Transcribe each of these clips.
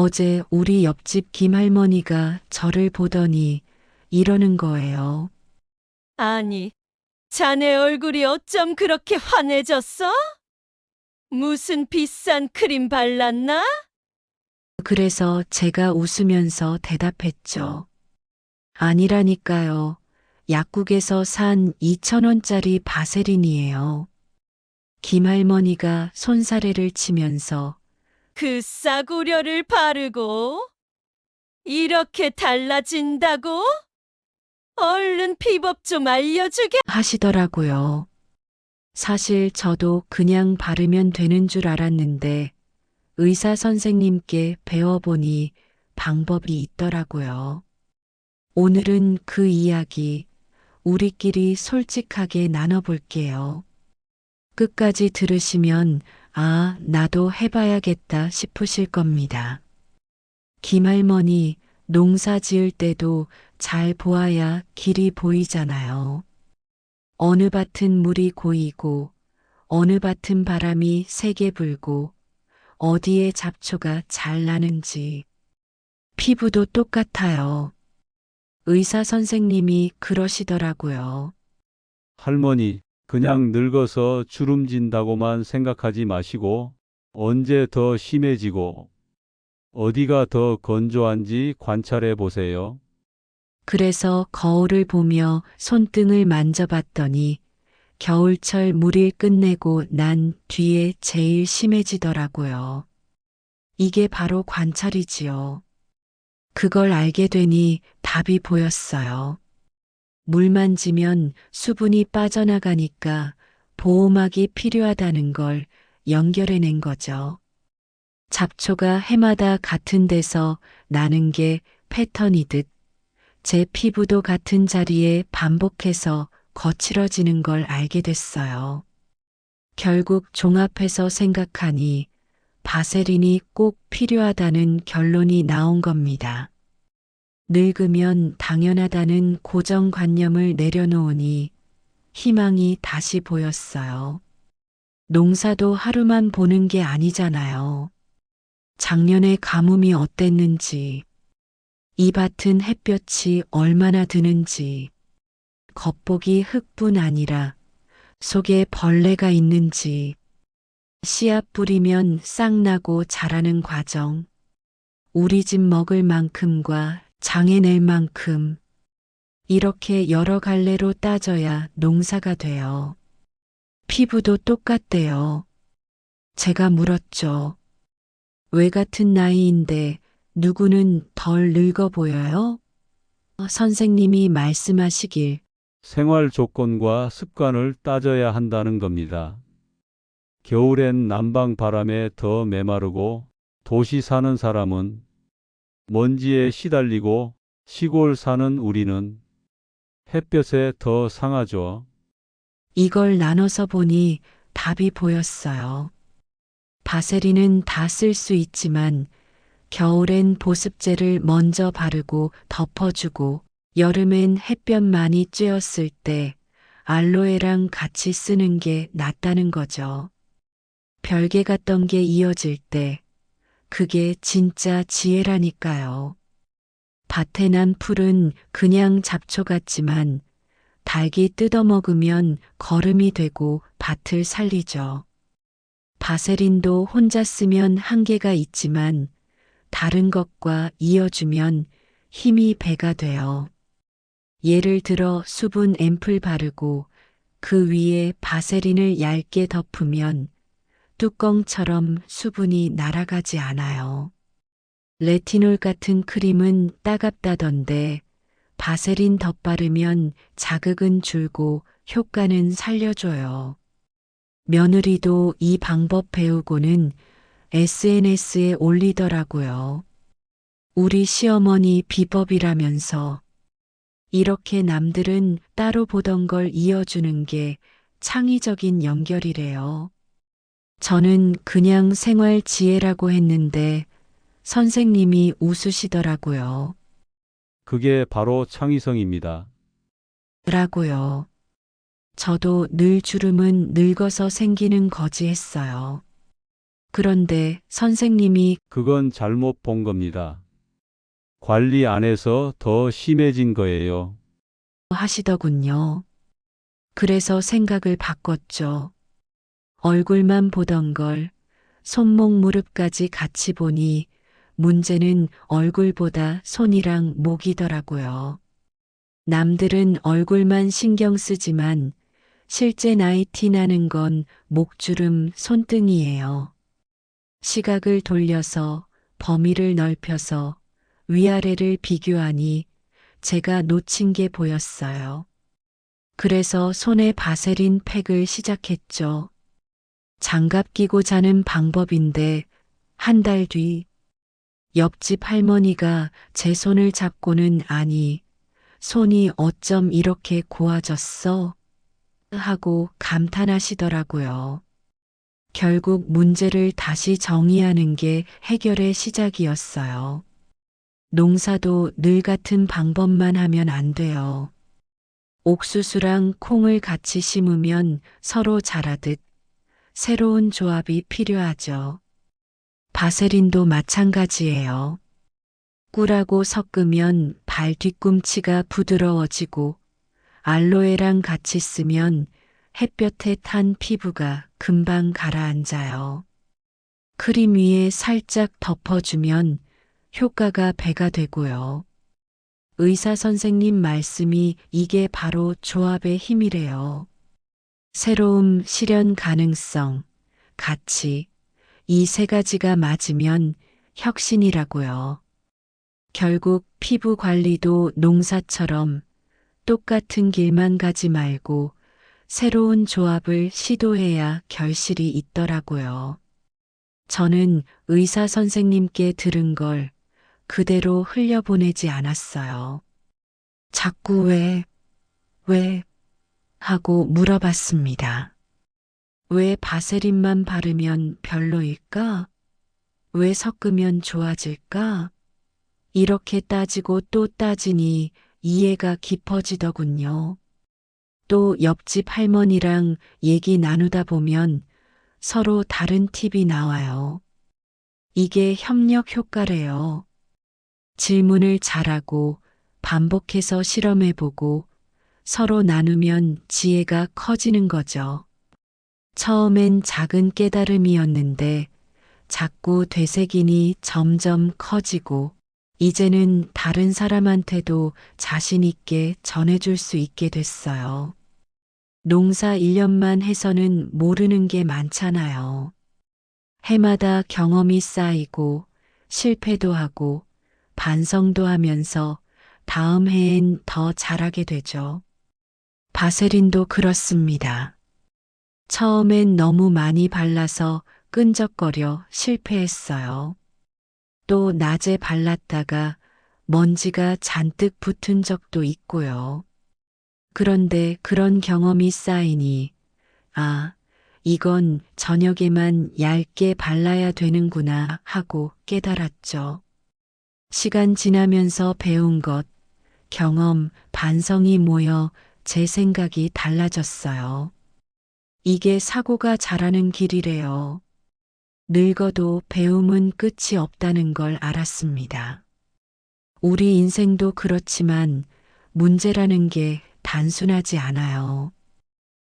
어제 우리 옆집 김할머니가 저를 보더니 이러는 거예요. 아니, 자네 얼굴이 어쩜 그렇게 환해졌어? 무슨 비싼 크림 발랐나? 그래서 제가 웃으면서 대답했죠. 아니라니까요. 약국에서 산 2,000원짜리 바세린이에요. 김할머니가 손사래를 치면서 그 싸구려를 바르고 이렇게 달라진다고? 얼른 비법 좀 알려주게. 하시더라고요. 사실 저도 그냥 바르면 되는 줄 알았는데 의사 선생님께 배워보니 방법이 있더라고요. 오늘은 그 이야기 우리끼리 솔직하게 나눠볼게요. 끝까지 들으시면 아, 나도 해봐야겠다 싶으실 겁니다. 김할머니 농사 지을 때도 잘 보아야 길이 보이잖아요. 어느 밭은 물이 고이고, 어느 밭은 바람이 세게 불고, 어디에 잡초가 잘 나는지. 피부도 똑같아요. 의사 선생님이 그러시더라고요. 할머니, 그냥 늙어서 주름진다고만 생각하지 마시고, 언제 더 심해지고, 어디가 더 건조한지 관찰해 보세요. 그래서 거울을 보며 손등을 만져봤더니 겨울철 물일 끝내고 난 뒤에 제일 심해지더라고요. 이게 바로 관찰이지요. 그걸 알게 되니 답이 보였어요. 물 만지면 수분이 빠져나가니까 보호막이 필요하다는 걸 연결해낸 거죠. 잡초가 해마다 같은 데서 나는 게 패턴이듯 제 피부도 같은 자리에 반복해서 거칠어지는 걸 알게 됐어요. 결국 종합해서 생각하니 바세린이 꼭 필요하다는 결론이 나온 겁니다. 늙으면 당연하다는 고정관념을 내려놓으니 희망이 다시 보였어요. 농사도 하루만 보는 게 아니잖아요. 작년에 가뭄이 어땠는지, 이 밭은 햇볕이 얼마나 드는지, 겉보기 흙뿐 아니라 속에 벌레가 있는지, 씨앗 뿌리면 싹 나고 자라는 과정, 우리 집 먹을 만큼과 장에 낼 만큼, 이렇게 여러 갈래로 따져야 농사가 돼요. 피부도 똑같대요. 제가 물었죠. 왜 같은 나이인데 누구는 덜 늙어 보여요? 어, 선생님이 말씀하시길 생활 조건과 습관을 따져야 한다는 겁니다. 겨울엔 남방 바람에 더 메마르고 도시 사는 사람은 먼지에 시달리고 시골 사는 우리는 햇볕에 더 상하죠. 이걸 나눠서 보니 답이 보였어요. 바세린은 다 쓸 수 있지만 겨울엔 보습제를 먼저 바르고 덮어주고 여름엔 햇볕 많이 쬐었을 때 알로에랑 같이 쓰는 게 낫다는 거죠. 별개 같던 게 이어질 때 그게 진짜 지혜라니까요. 밭에 난 풀은 그냥 잡초 같지만 닭이 뜯어먹으면 거름이 되고 밭을 살리죠. 바세린도 혼자 쓰면 한계가 있지만 다른 것과 이어주면 힘이 배가 돼요. 예를 들어 수분 앰플 바르고 그 위에 바세린을 얇게 덮으면 뚜껑처럼 수분이 날아가지 않아요. 레티놀 같은 크림은 따갑다던데 바세린 덧바르면 자극은 줄고 효과는 살려줘요. 며느리도 이 방법 배우고는 SNS에 올리더라고요. 우리 시어머니 비법이라면서 이렇게 남들은 따로 보던 걸 이어주는 게 창의적인 연결이래요. 저는 그냥 생활 지혜라고 했는데 선생님이 웃으시더라고요. 그게 바로 창의성입니다. 라고요. 저도 늘 주름은 늙어서 생기는 거지 했어요. 그런데 선생님이 그건 잘못 본 겁니다. 관리 안 해서 더 심해진 거예요. 하시더군요. 그래서 생각을 바꿨죠. 얼굴만 보던 걸 손목 무릎까지 같이 보니 문제는 얼굴보다 손이랑 목이더라고요. 남들은 얼굴만 신경 쓰지만 실제 나이 티 나는 건 목주름 손등이에요. 시각을 돌려서 범위를 넓혀서 위아래를 비교하니 제가 놓친 게 보였어요. 그래서 손에 바세린 팩을 시작했죠. 장갑 끼고 자는 방법인데 한 달 뒤 옆집 할머니가 제 손을 잡고는 아니 손이 어쩜 이렇게 고와졌어? 하고 감탄하시더라고요. 결국 문제를 다시 정의하는 게 해결의 시작이었어요. 농사도 늘 같은 방법만 하면 안 돼요. 옥수수랑 콩을 같이 심으면 서로 자라듯 새로운 조합이 필요하죠. 바세린도 마찬가지예요. 꿀하고 섞으면 발 뒤꿈치가 부드러워지고 알로에랑 같이 쓰면 햇볕에 탄 피부가 금방 가라앉아요. 크림 위에 살짝 덮어주면 효과가 배가 되고요. 의사 선생님 말씀이 이게 바로 조합의 힘이래요. 새로움, 실현 가능성, 가치, 이 세 가지가 맞으면 혁신이라고요. 결국 피부 관리도 농사처럼 똑같은 길만 가지 말고 새로운 조합을 시도해야 결실이 있더라고요. 저는 의사 선생님께 들은 걸 그대로 흘려보내지 않았어요. 자꾸 왜, 왜, 하고 물어봤습니다. 왜 바세린만 바르면 별로일까? 왜 섞으면 좋아질까? 이렇게 따지고 또 따지니 이해가 깊어지더군요. 또 옆집 할머니랑 얘기 나누다 보면 서로 다른 팁이 나와요. 이게 협력 효과래요. 질문을 잘하고 반복해서 실험해보고 서로 나누면 지혜가 커지는 거죠. 처음엔 작은 깨달음이었는데 자꾸 되새기니 점점 커지고 이제는 다른 사람한테도 자신 있게 전해줄 수 있게 됐어요. 농사 1년만 해서는 모르는 게 많잖아요. 해마다 경험이 쌓이고 실패도 하고 반성도 하면서 다음 해엔 더 잘하게 되죠. 바세린도 그렇습니다. 처음엔 너무 많이 발라서 끈적거려 실패했어요. 또 낮에 발랐다가 먼지가 잔뜩 붙은 적도 있고요. 그런데 그런 경험이 쌓이니, 아, 이건 저녁에만 얇게 발라야 되는구나 하고 깨달았죠. 시간 지나면서 배운 것, 경험, 반성이 모여 제 생각이 달라졌어요. 이게 사고가 자라는 길이래요. 늙어도 배움은 끝이 없다는 걸 알았습니다. 우리 인생도 그렇지만 문제라는 게 단순하지 않아요.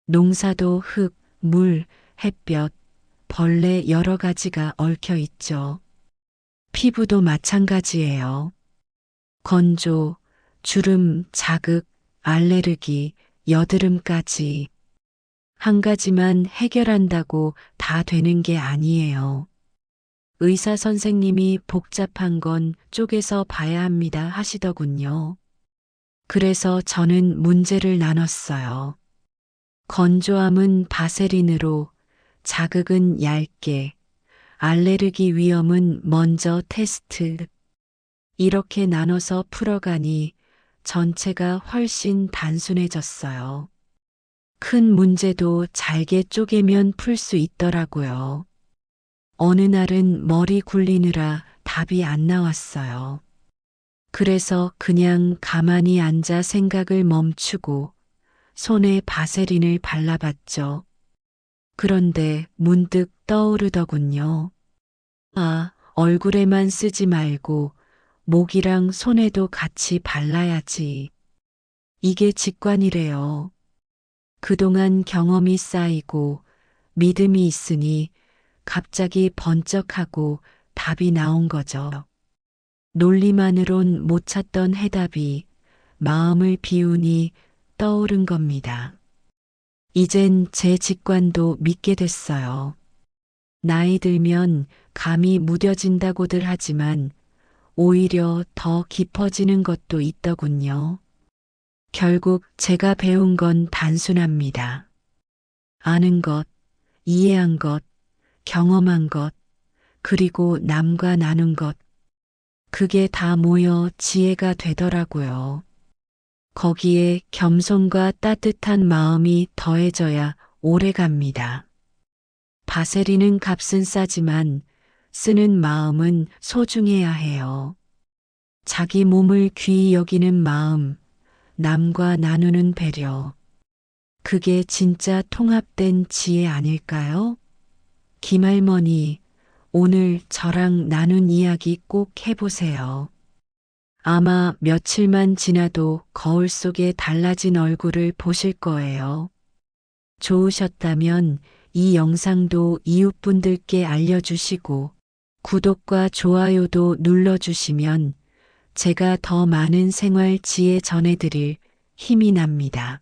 농사도 흙, 물, 햇볕, 벌레 여러 가지가 얽혀 있죠. 피부도 마찬가지예요. 건조, 주름, 자극, 알레르기, 여드름까지. 한 가지만 해결한다고 다 되는 게 아니에요. 의사 선생님이 복잡한 건 쪼개서 봐야 합니다 하시더군요. 그래서 저는 문제를 나눴어요. 건조함은 바세린으로, 자극은 얇게, 알레르기 위험은 먼저 테스트. 이렇게 나눠서 풀어가니 전체가 훨씬 단순해졌어요. 큰 문제도 잘게 쪼개면 풀 수 있더라고요. 어느 날은 머리 굴리느라 답이 안 나왔어요. 그래서 그냥 가만히 앉아 생각을 멈추고 손에 바세린을 발라봤죠. 그런데 문득 떠오르더군요. 아, 얼굴에만 쓰지 말고 목이랑 손에도 같이 발라야지. 이게 직관이래요. 그동안 경험이 쌓이고 믿음이 있으니 갑자기 번쩍하고 답이 나온 거죠. 논리만으론 못 찾던 해답이 마음을 비우니 떠오른 겁니다. 이젠 제 직관도 믿게 됐어요. 나이 들면 감이 무뎌진다고들 하지만 오히려 더 깊어지는 것도 있더군요. 결국 제가 배운 건 단순합니다. 아는 것, 이해한 것, 경험한 것, 그리고 남과 나눈 것. 그게 다 모여 지혜가 되더라고요. 거기에 겸손과 따뜻한 마음이 더해져야 오래 갑니다. 바세리는 값은 싸지만 쓰는 마음은 소중해야 해요. 자기 몸을 귀히 여기는 마음, 남과 나누는 배려. 그게 진짜 통합된 지혜 아닐까요? 김할머니, 오늘 저랑 나눈 이야기 꼭 해보세요. 아마 며칠만 지나도 거울 속에 달라진 얼굴을 보실 거예요. 좋으셨다면 이 영상도 이웃분들께 알려주시고 구독과 좋아요도 눌러주시면 제가 더 많은 생활 지혜 전해드릴 힘이 납니다.